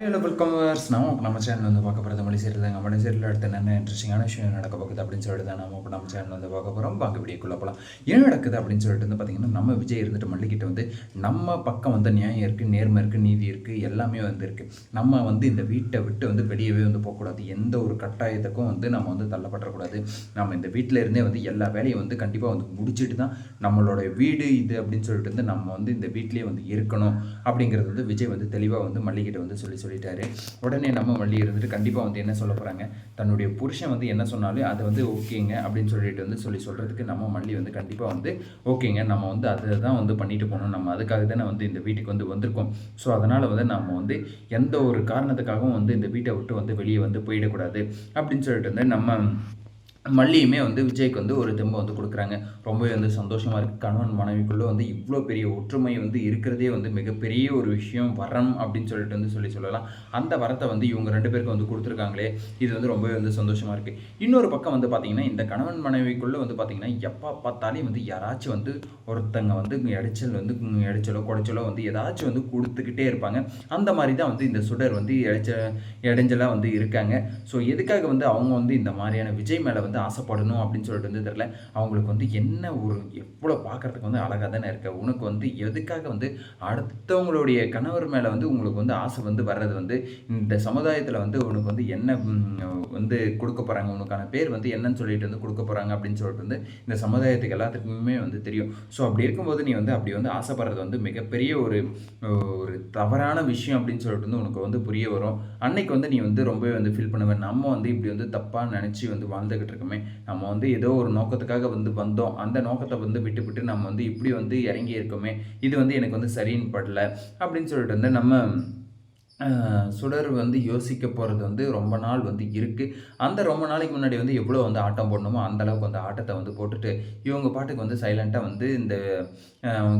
Hello welcome நம்ம இப்போ நம்ம சேனல் வந்து பார்க்க போகிறது மொழி சீரியல் தாங்க. மொழி சீரியல் அடுத்து என்ன இன்ட்ரெஸ்டிங்கான விஷயம் நடக்க போகுது அப்படின்னு சொல்லிட்டு தான் நம்ம இப்போ நம்ம சேனல் வந்து பார்க்க போகிறோம் வாங்க வீடியோக்குள்ளே போகலாம் என்ன நடக்குது அப்படின்னு சொல்லிட்டு வந்து பார்த்தீங்கன்னா நம்ம விஜய் இருந்துட்டு மல்லிகிட்ட வந்து நம்ம பக்கம் வந்து நியாயம் இருக்குது நேர்மை இருக்குது நீதி இருக்குது எல்லாமே வந்து இருக்குது நம்ம வந்து இந்த வீட்டை விட்டு வந்து வெளியவே வந்து போகக்கூடாது. எந்த ஒரு கட்டாயத்துக்கும் வந்து நம்ம வந்து தள்ளப்படக்கூடாது நம்ம இந்த வீட்டில் இருந்தே வந்து எல்லா வேலையும் வந்து கண்டிப்பாக வந்து முடிச்சுட்டு தான் நம்மளோட வீடு இது அப்படின்னு சொல்லிட்டு வந்து நம்ம வந்து இந்த வீட்டிலே வந்து இருக்கணும் அப்படிங்கிறது வந்து விஜய் வந்து தெளிவாக வந்து மல்லிகிட்ட வந்து சொல்லி சொல்லிட்டாரு. உடனே நம்ம வள்ளி இருந்துட்டு கண்டிப்பாக வந்து என்ன சொல்ல போகிறாங்க தன்னுடைய புருஷன் வந்து என்ன சொன்னாலும் அதை வந்து ஓகேங்க அப்படின்னு சொல்லிட்டு வந்து சொல்லி சொல்கிறதுக்கு நம்ம மல்லி வந்து கண்டிப்பாக வந்து ஓகேங்க. நம்ம வந்து அதை தான் வந்து பண்ணிட்டு போகணும். நம்ம அதுக்காக தானே வந்து இந்த வீட்டுக்கு வந்து வந்திருக்கோம். ஸோ அதனால் வந்து நம்ம வந்து எந்த ஒரு காரணத்துக்காகவும் வந்து இந்த வீட்டை விட்டு வந்து வெளியே வந்து போயிடக்கூடாது அப்படின்னு சொல்லிட்டு வந்து நம்ம மல்லியுமே வந்து விஜய்க்கு வந்து ஒரு தெம்பை வந்து கொடுக்குறாங்க. ரொம்பவே வந்து சந்தோஷமாக இருக்குது கணவன் மனைவிக்குள்ளே வந்து இவ்வளோ பெரிய ஒற்றுமை வந்து இருக்கிறதே வந்து மிகப்பெரிய ஒரு விஷயம் வரம் அப்படின்னு சொல்லிட்டு வந்து சொல்லி சொல்லலாம். அந்த வரத்தை வந்து இவங்க ரெண்டு பேருக்கு வந்து கொடுத்துருக்காங்களே. இது வந்து ரொம்பவே வந்து சந்தோஷமாக இருக்குது இன்னொரு பக்கம் வந்து பார்த்திங்கன்னா இந்த கணவன் மனைவிக்குள்ளே வந்து பார்த்திங்கன்னா எப்போ பார்த்தாலே வந்து யாராச்சும் வந்து ஒருத்தங்க வந்து இடைச்சல் வந்து இடைச்சலோ குடைச்சலோ வந்து ஏதாச்சும் வந்து கொடுத்துக்கிட்டே இருப்பாங்க. அந்த மாதிரி தான் வந்து இந்த சுடர் வந்து இடைச்ச இடைஞ்சலாக வந்து இருக்காங்க. ஸோ எதுக்காக வந்து அவங்க வந்து இந்த மாதிரியான விஜய் மேலே வந்து வந்து ஆசைப்படணும் அப்படின்னு சொல்லிட்டு வந்து தெரில அவங்களுக்கு வந்து என்ன ஒரு எவ்வளோ பார்க்குறதுக்கு வந்து அழகாக தானே இருக்க. உனக்கு வந்து எதுக்காக வந்து அடுத்தவங்களுடைய கணவர் மேலே வந்து உங்களுக்கு வந்து ஆசை வந்து வர்றது வந்து இந்த சமுதாயத்தில் வந்து உனக்கு வந்து என்ன வந்து கொடுக்க போகிறாங்க உனக்கான பேர் வந்து என்னன்னு சொல்லிட்டு வந்து கொடுக்க போகிறாங்க அப்படின்னு சொல்லிட்டு வந்து இந்த சமுதாயத்துக்கு எல்லாத்துக்குமே வந்து தெரியும். ஸோ அப்படி இருக்கும்போது நீ வந்து அப்படி வந்து ஆசைப்படுறது வந்து மிகப்பெரிய ஒரு ஒரு தவறான விஷயம் அப்படின்னு சொல்லிட்டு வந்து உனக்கு வந்து புரிய வரும். அன்னைக்கு வந்து நீ வந்து ரொம்பவே வந்து ஃபீல் பண்ணுவேன் நம்ம வந்து இப்படி வந்து தப்பாக நினச்சி வந்து வாழ்ந்துக்கிட்டு இருக்கோமே நம்ம வந்து ஏதோ ஒரு நோக்கத்துக்காக வந்து வந்தோம். அந்த நோக்கத்தை வந்து விட்டு விட்டு நம்ம வந்து இப்படி வந்து இறங்கி இருக்கோமே இது வந்து எனக்கு வந்து சரின்னு படல. அப்படின்னு சொல்லிட்டு வந்து நம்ம சுடர் வந்து யோசிக்க போகிறது வந்து ரொம்ப நாள் வந்து இருக்குது அந்த ரொம்ப நாளைக்கு முன்னாடி வந்து எவ்வளோ வந்து ஆட்டம் போடணுமோ அந்தளவுக்கு வந்து ஆட்டத்தை வந்து போட்டுட்டு இவங்க பாட்டுக்கு வந்து சைலண்ட்டாக வந்து இந்த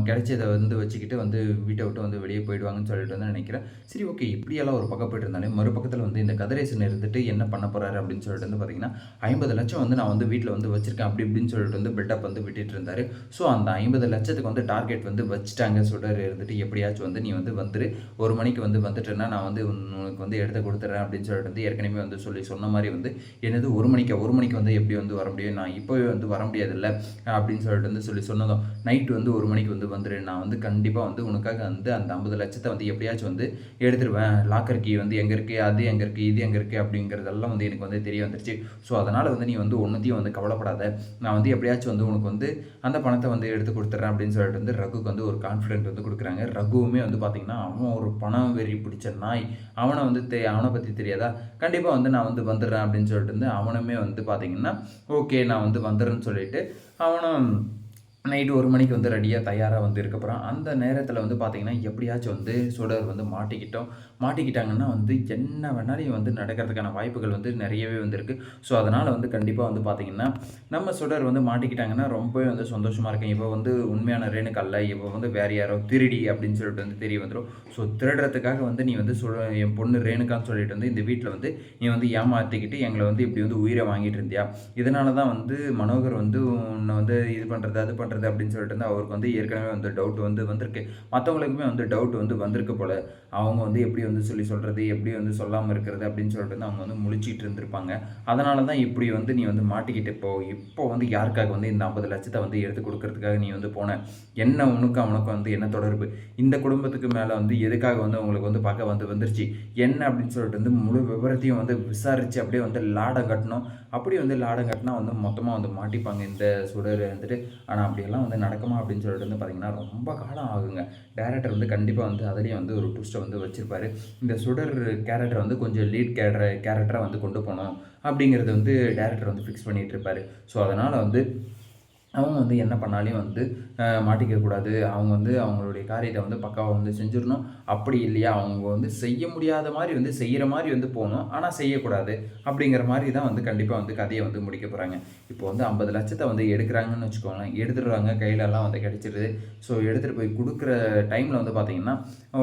கிடைச்சதை வந்து வச்சுக்கிட்டு வந்து வீட்டை விட்டு வந்து வெளியே போயிடுவாங்கன்னு சொல்லிட்டு வந்து நினைக்கிறேன். சரி ஓகே இப்படியெல்லாம் ஒரு பக்கம் போயிட்டு இருந்தாலே மறுபக்கத்தில் வந்து இந்த கதிரேசன் இருந்துட்டு என்ன பண்ண போகிறாரு அப்படின்னு சொல்லிட்டு வந்து பார்த்திங்கன்னா ஐம்பது லட்சம் வந்து நான் வந்து வீட்டில் வந்து வச்சுருக்கேன் அப்படி இப்படின்னு சொல்லிட்டு வந்து பில்டப் வந்து விட்டுட்டு இருந்தார். ஸோ அந்த ஐம்பது லட்சத்துக்கு வந்து டார்கெட் வந்து வச்சுட்டாங்க. சுடர் இருந்துட்டு எப்படியாச்சும் வந்து நீ வந்து வந்துரு. ஒரு மணிக்கு வந்து வந்துட்டுன்னா நான் வந்து உனக்கு வந்து எடுத்து கொடுத்துட்றேன் அப்படின்னு சொல்லிட்டு வந்து ஏற்கனவே வந்து சொல்லி சொன்ன மாதிரி வந்து என்னது ஒரு மணிக்கு ஒரு மணிக்கு வந்து எப்படி வந்து வர முடியும்? நான் இப்போவே வந்து வர முடியாதுல்ல? அப்படின்னு சொல்லிட்டு வந்து சொல்லி சொன்னதும் நைட்டு வந்து ஒரு மணிக்கு வந்து வந்துடு நான் வந்து கண்டிப்பாக வந்து உனக்காக வந்து அந்த ஐம்பது லட்சத்தை வந்து எப்படியாச்சும் வந்து எடுத்துருவேன். லாக்கர் கீ வந்து எங்கே இருக்குது அது எங்கே இருக்குது இது எங்கே இருக்குது அப்படிங்கிறதெல்லாம் வந்து எனக்கு வந்து தெரிய வந்துருச்சு. ஸோ அதனால் வந்து நீ வந்து ஒன்றுத்தையும் வந்து கவலைப்படாத. நான் வந்து எப்படியாச்சும் வந்து உனக்கு வந்து அந்த பணத்தை வந்து எடுத்து கொடுத்துட்றேன் அப்படின்னு சொல்லிட்டு வந்து ரகுக்கு வந்து ஒரு கான்ஃபிடென்ட் வந்து கொடுக்குறாங்க. ரகுவுமே வந்து பார்த்திங்கன்னா அவன் ஒரு பணம் வெறி பிடிச்ச நாய் அவனை வந்து தெ அவனை பற்றி தெரியாதா? கண்டிப்பாக வந்து நான் வந்து வந்துடுறேன் அப்படின்னு சொல்லிட்டு வந்து அவனுமே வந்து பார்த்திங்கன்னா ஓகே நான் வந்து வந்துடுறேன்னு சொல்லிட்டு அவனும் நைட்டு ஒரு மணிக்கு வந்து ரெடியாக தயாராக வந்து இருக்கப்போகிறான் அந்த நேரத்தில் வந்து பார்த்திங்கன்னா எப்படியாச்சும் வந்து சுடர் வந்து மாட்டிக்கிட்டோம். மாட்டிக்கிட்டாங்கன்னா வந்து என்ன வேணாலும் வந்து நடக்கிறதுக்கான வாய்ப்புகள் வந்து நிறையவே வந்து ஸோ அதனால் வந்து கண்டிப்பாக வந்து பார்த்திங்கன்னா நம்ம சுடர் வந்து மாட்டிக்கிட்டாங்கன்னா ரொம்பவே வந்து சந்தோஷமாக இருக்கும். இப்போ வந்து உண்மையான ரேணுக்கு அல்ல. இப்போ வந்து வேறு யாரோ திருடி அப்படின்னு சொல்லிட்டு வந்து தெரிய வந்துடும் ஸோ திருடுறதுக்காக வந்து நீ வந்து சுட என் பொண்ணு ரேணுக்கான்னு சொல்லிட்டு வந்து இந்த வீட்டில் வந்து நீ வந்து ஏமாற்றிக்கிட்டு எங்களை வந்து இப்படி வந்து உயிரை வாங்கிட்டு இருந்தியா? இதனால தான் வந்து மனோகர் வந்து உன்னை வந்து இது பண்ணுறது அது பண்ணுறது பண்ணுறது அப்படின்னு சொல்லிட்டு வந்து அவருக்கு வந்து ஏற்கனவே வந்து டவுட் வந்து வந்திருக்கு. மற்றவங்களுக்குமே வந்து டவுட் வந்து வந்திருக்கு போல். அவங்க வந்து எப்படி வந்து சொல்லி சொல்கிறது எப்படி வந்து சொல்லாமல் இருக்கிறது அப்படின்னு சொல்லிட்டு வந்து அவங்க வந்து முழிச்சிட்டு இருந்திருப்பாங்க. அதனால தான் இப்படி வந்து நீ வந்து மாட்டிக்கிட்டு இப்போ இப்போ வந்து யாருக்காக வந்து இந்த ஐம்பது லட்சத்தை வந்து எடுத்து கொடுக்கறதுக்காக நீ வந்து போன? என்ன உனக்கு அவனுக்கு வந்து என்ன தொடர்பு? இந்த குடும்பத்துக்கு மேலே வந்து எதுக்காக வந்து உங்களுக்கு வந்து பார்க்க வந்து வந்துருச்சு? என்ன அப்படின்னு சொல்லிட்டு வந்து முழு விவரத்தையும் வந்து விசாரித்து அப்படியே வந்து லாடம் கட்டணும். அப்படி வந்து லாடம் கட்டினா வந்து மொத்தமாக வந்து மாட்டிப்பாங்க இந்த சுடர் வந்துட்டு ஆனால் அப்படியெல்லாம் வந்து நடக்குமா அப்படின்னு சொல்லிட்டு வந்து பார்த்திங்கன்னா ரொம்ப காலம் ஆகுங்க. டேரக்டர் வந்து கண்டிப்பாக வந்து அதுலேயும் வந்து ஒரு ட்விஸ்ட்டை வந்து வச்சுருப்பாரு. இந்த சுடர் கேரக்டரை வந்து கொஞ்சம் லீட் கேரக்டர் கேரக்டராக வந்து கொண்டு போனோம் அப்படிங்கிறது வந்து டேரக்டர் வந்து ஃபிக்ஸ் பண்ணிகிட்டு இருப்பார். ஸோ அதனால் வந்து அவங்க வந்து என்ன பண்ணாலையும் வந்து மாட்டிக்கக்கூடாது அவங்க வந்து அவங்களுடைய காரியத்தை வந்து பக்காவாக வந்து செஞ்சிடணும். அப்படி இல்லையா? அவங்க வந்து செய்ய முடியாத மாதிரி வந்து செய்கிற மாதிரி வந்து போகணும். ஆனால் செய்யக்கூடாது. அப்படிங்கிற மாதிரி தான் வந்து கண்டிப்பாக வந்து கதையை வந்து முடிக்க போகிறாங்க இப்போ வந்து ஐம்பது லட்சத்தை வந்து எடுக்கிறாங்கன்னு வச்சுக்கோங்களேன். எடுத்துடுறாங்க. கையிலலாம் வந்து கிடச்சிடுது ஸோ எடுத்துகிட்டு போய் கொடுக்குற டைமில் வந்து பார்த்திங்கன்னா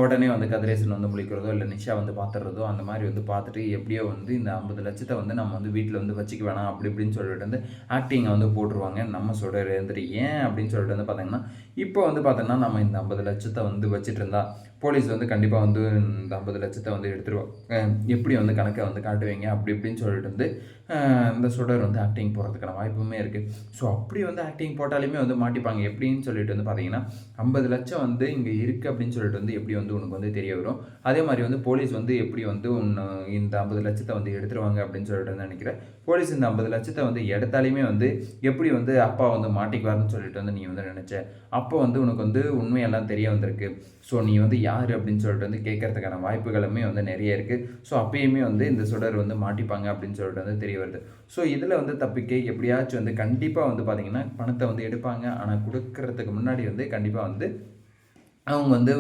உடனே வந்து கதிரேசன் வந்து முழிக்கிறதோ இல்லை நிஷா வந்து பார்த்துறதோ அந்த மாதிரி வந்து பார்த்துட்டு எப்படியோ வந்து இந்த ஐம்பது லட்சத்தை வந்து நம்ம வந்து வீட்டில் வந்து வச்சுக்க வேணாம். அப்படி இப்படின்னு சொல்லிட்டு வந்து ஆக்டிங்கை வந்து போட்டுருவாங்க. நம்ம சொல்கிற இருந்துட்டு ஏன் அப்படின்னு சொல்லிட்டு வந்து பார்த்தீங்கன்னா இப்போ வந்து பார்த்தோன்னா நம்ம இந்த ஐம்பது லட்சத்தை வந்து வச்சுட்டு இருந்தா போலீஸ் வந்து கண்டிப்பாக வந்து இந்த ஐம்பது லட்சத்தை வந்து எடுத்துருவாங்க எப்படி வந்து கணக்கை வந்து காட்டுவீங்க? அப்படி இப்படின்னு சொல்லிட்டு வந்து அந்த இந்த சுடர் வந்து ஆக்டிங் போகிறதுக்கான வாய்ப்புமே இருக்குது ஸோ அப்படி வந்து ஆக்டிங் போட்டாலுமே வந்து மாட்டிப்பாங்க. எப்படின்னு சொல்லிட்டு வந்து பார்த்தீங்கன்னா ஐம்பது லட்சம் வந்து இங்கே இருக்குது அப்படின்னு சொல்லிட்டு வந்து எப்படி வந்து உனக்கு வந்து தெரிய வரும்? அதே மாதிரி வந்து போலீஸ் வந்து எப்படி வந்து உன்னை இந்த ஐம்பது லட்சத்தை வந்து எடுத்துருவாங்க அப்படின்னு சொல்லிட்டு வந்து நினைக்கிறேன் போலீஸ் இந்த ஐம்பது லட்சத்தை வந்து எடுத்தாலுமே வந்து எப்படி வந்து அப்பா வந்து மாட்டிக்குவாருன்னு சொல்லிட்டு வந்து நீ வந்து நினச்ச? அப்போ வந்து உனக்கு வந்து உண்மையெல்லாம் தெரிய வந்திருக்கு. ஸோ நீ வந்து யார் அப்படின்னு சொல்லிட்டு வந்து கேட்கறதுக்கான வாய்ப்புகளுமே வந்து நிறைய இருக்குது ஸோ அப்பயுமே வந்து இந்த சுடர் வந்து மாட்டிப்பாங்க அப்படின்னு சொல்லிட்டு வந்து தெரிய வருது. ஸோ இதில் வந்து தப்பிக்க எப்படியாச்சும் வந்து கண்டிப்பாக வந்து பார்த்திங்கன்னா பணத்தை வந்து எடுப்பாங்க. ஆனால் கொடுக்கறதுக்கு முன்னாடி வந்து கண்டிப்பாக வந்து அவங்க வந்து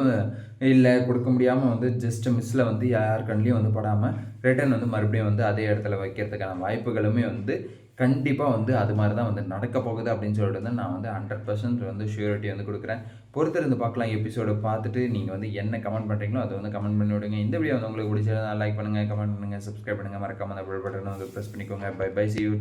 இல்லை கொடுக்க முடியாமல் வந்து ஜஸ்ட் மிஸ்ஸில் வந்து யார் கண்லேயும் வந்து படாமல் ரிட்டர்ன் வந்து மறுபடியும் வந்து அதே இடத்துல வைக்கிறதுக்கான வாய்ப்புகளுமே வந்து கண்டிப்பாக வந்து அது மாதிரி தான் வந்து நடக்க போகுது அப்படின்னு சொல்லிட்டு வந்து நான் வந்து ஹண்ட்ரட் பர்சன்ட் வந்து ஷூரிட்டி வந்து கொடுக்குறேன். பொறுத்திருந்து பார்க்கலாம் எபிசோடு பார்த்துட்டு நீங்கள் வந்து என்ன கமெண்ட் பண்ணுறீங்களோ அதை வந்து கமெண்ட் பண்ணி விடுங்க இந்த வீடியோ வந்து உங்களுக்கு பிடிச்சதா லைக் பண்ணுங்கள் கமெண்ட் பண்ணுங்கள் சப்ஸ்கிரைப் பண்ணுங்கள் மறக்காமல் அந்த பட்டனை வந்து ப்ரெஸ் பண்ணிக்கோங்க. Bye bye see you